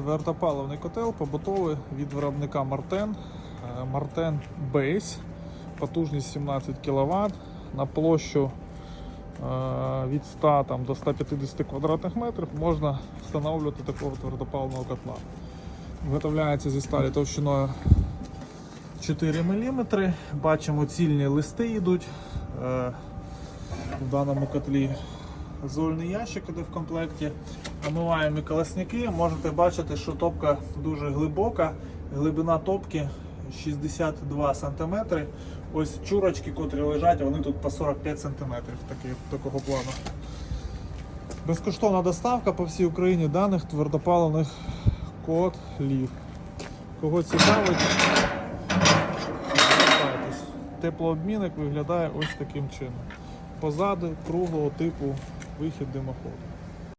Твердопаливний котел побутовий від виробника Мартен. Мартен Base. Потужність 17 кВт на площу е, від 100 там, до 150 квадратних метрів можна встановлювати такого твердопаливного котла. Виготовляється зі сталі товщиною 4 мм. Бачимо, цільні листи йдуть е, в даному котлі. Зольний ящик іде в комплекті. Омиваємо колесники. Можете бачити, що топка дуже глибока. Глибина топки 62 см. Ось чурочки, котрі лежать, вони тут по 45 см такі, такого плану. Безкоштовна доставка по всій Україні даних твердопаливних котлів. Кого цікавить. Теплообмінник виглядає ось таким чином. Позаду круглого типу вихід димоходу.